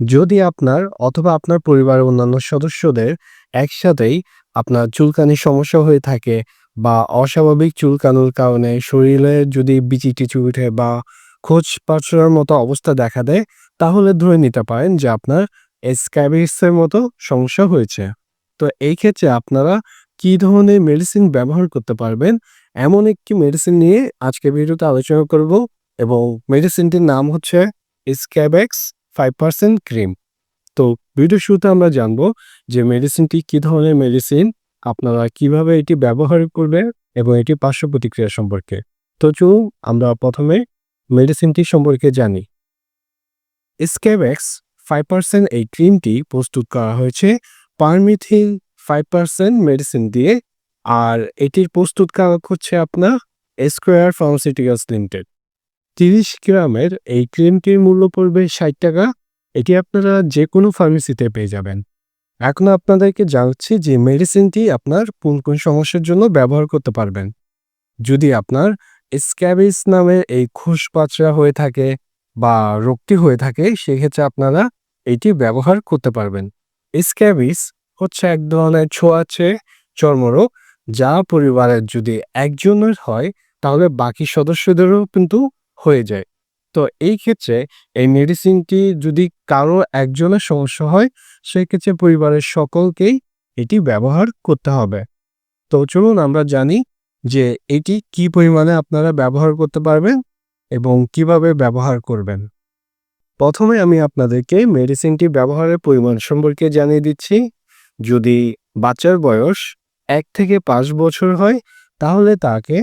যদি আপনার অথবা আপনার পরিবারের অন্যান্য সদস্যদের একসাথেই আপনার চুলকানির সমস্যা হয়ে থাকে বা অস্বাভাবিক চুলকানোর কারণে শরীরে যদি বিচি-টিচি উঠে বা খোঁজ পাঁচড়ার মতো অবস্থা দেখা দেয়, তাহলে ধরে নিতে পারেন যে আপনার স্ক্যাবিসের মতো সমস্যা হয়েছে। তো এই ক্ষেত্রে আপনারা কি ধরনের মেডিসিন ব্যবহার করতে পারবেন, এমন একটি মেডিসিন নিয়ে আজকের ভিডিওতে আলোচনা করব এবং মেডিসিনটির নাম হচ্ছে স্ক্যাবেক্স 5% ক্রিম। তো ভিডিও শুরুতে আমরা জানব যে মেডিসিনটি কি ধরনের মেডিসিন, আপনারা কীভাবে এটি ব্যবহার করবেন এবং এটির পার্শ্ব প্রতিক্রিয়া সম্পর্কে। তো চলুন আমরা প্রথমে মেডিসিনটি সম্পর্কে জানি। স্ক্যাবেক্স 5% এই ক্রিমটি প্রস্তুত করা হয়েছে পারমিথিন 5% মেডিসিন দিয়ে আর এটির প্রস্তুতকারক হচ্ছে আপনার স্কোয়ার ফার্মাসিউটিক্যালস লিমিটেড। 30 গ্রামের এই ক্রিমটির মূল্য পড়বে 60 টাকা। এটি আপনারা যেকোনো ফার্মেসিতে পেয়ে যাবেন। এখন আপনাদেরকে জানাচ্ছি যে মেডিসিনটি আপনার কোন, কোন সমস্যার জন্য ব্যবহার করতে পারবেন। যদি আপনার স্ক্যাবিস নামে এই খোসপাচড়া হয়ে থাকে বা রোগটি হয়ে থাকে সেক্ষেত্রে আপনারা এটি ব্যবহার করতে পারবেন। স্ক্যাবিস হচ্ছে এক ধরনের ছোঁয়াচে চর্মরোগ যা পরিবারের যদি একজনের হয় তাহলে বাকি সদস্যদেরও কিন্তু হয়ে যায়। তো এই ক্ষেত্রে এই মেডিসিনটি যদি কারও একজনের সমস্যা হয়, সেক্ষেত্রে পরিবারের সকলকেই এটি ব্যবহার করতে হবে। তো চলুন আমরা জানি যে এটি কি পরিমাণে আপনারা ব্যবহার করতে পারবেন এবং কীভাবে ব্যবহার করবেন। প্রথমে আমি আপনাদেরকে মেডিসিনটি ব্যবহারের পরিমাণ সম্পর্কে জানিয়ে দিচ্ছি। যদি বাচ্চার বয়স এক থেকে পাঁচ বছর হয়, তাহলে তাকে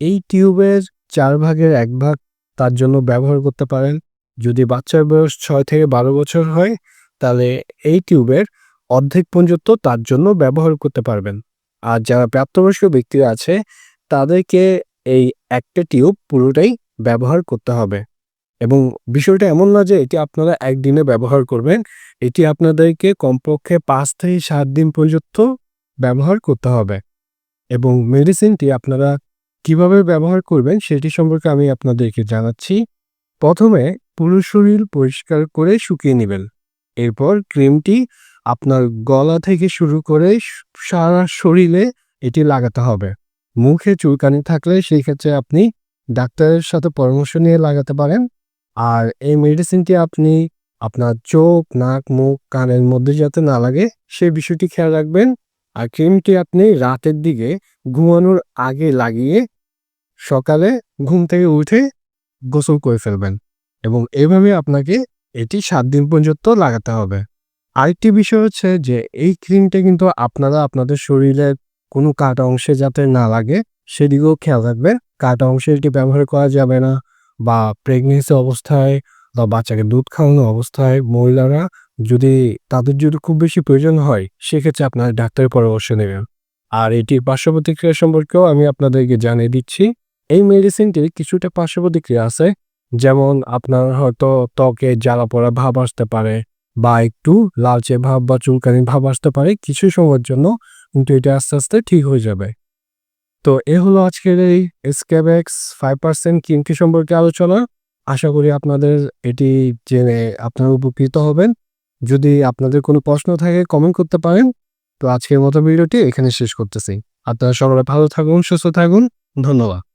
এই টিউবের চার ভাগের এক ভাগ তার জন্য ব্যবহার করতে পারেন। যদি বাচ্চার বয়স ছয় থেকে 12 বছর হয়, তাহলে এই টিউবের অর্ধেক পর্যন্ত তার জন্য ব্যবহার করতে পারবেন। আর যারা প্রাপ্তবয়স্ক ব্যক্তিরা আছে, তাদেরকে এই একটা টিউব পুরোটাই ব্যবহার করতে হবে। এবং বিষয়টা এমন না যে এটি আপনারা একদিনে ব্যবহার করবেন। এটি আপনাদেরকে কমপক্ষে পাঁচ থেকে সাত দিন পর্যন্ত ব্যবহার করতে হবে। এবং মেডিসিনটি আপনারা কীভাবে ব্যবহার করবেন সেটি সম্পর্কে আমি আপনাদেরকে জানাচ্ছি। প্রথমে পুরো শরীর পরিষ্কার করে শুকিয়ে নেবেন এরপর ক্রিমটি আপনার গলা থেকে শুরু করে সারা শরীরে এটি লাগাতে হবে। মুখে চুলকানি থাকলে সেই ক্ষেত্রে আপনি ডাক্তারের সাথে পরামর্শ নিয়ে লাগাতে পারেন। আর এই মেডিসিনটি আপনি আপনার চোখ, নাক, মুখ, কানের মধ্যে যাতে না লাগে সেই বিষয়টি খেয়াল রাখবেন। আর ক্রিমটি আপনি রাতের দিকে ঘুমানোর আগে লাগিয়ে সকালে ঘুম থেকে উঠে গোসল করে ফেলবেন এবং এভাবে আপনাকে এটি সাত দিন পর্যন্ত লাগাতে হবে। আরেকটি বিষয় হচ্ছে যে, এই ক্রিমটা কিন্তু আপনারা আপনাদের শরীরের কোনো কাটা অংশে যাতে না লাগে, সেদিকেও খেয়াল রাখবেন। কাটা অংশে এটি ব্যবহার করা যাবে না বা প্রেগনেন্সি অবস্থায় বা বাচ্চাকে দুধ খাওয়ানো অবস্থায় মহিলারা যদি তাদের যদি খুব বেশি প্রয়োজন হয়, সেক্ষেত্রে আপনারা ডাক্তারের পরামর্শ নেবেন। আর এটির পার্শ্ব প্রতিক্রিয়া সম্পর্কেও আমি আপনাদেরকে জানিয়ে দিচ্ছি। এই মেডিসিনটির কিছুটা পার্শ্ব প্রতিক্রিয়া আছে। যেমন আপনার হয়তো ত্বকে জ্বালা পড়া ভাব আসতে পারে বা একটু লালচে ভাব বা চুলকানি ভাব আসতে পারে কিছু সময়ের জন্য। কিন্তু এটা আস্তে, আস্তে ঠিক হয়ে যাবে। তো এ হলো আজকের এই স্ক্যাবেক্স 5% ক্রিমটি সম্পর্কে আলোচনা। আশা করি আপনাদের এটি জেনে আপনারা উপকৃত হবেন। যদি আপনাদের কোনো প্রশ্ন থাকে কমেন্ট করতে পারেন। তো আজকের মতো ভিডিওটি এখানে শেষ করতেছি। আপনারা সকলে ভালো থাকুন, সুস্থ থাকুন। ধন্যবাদ।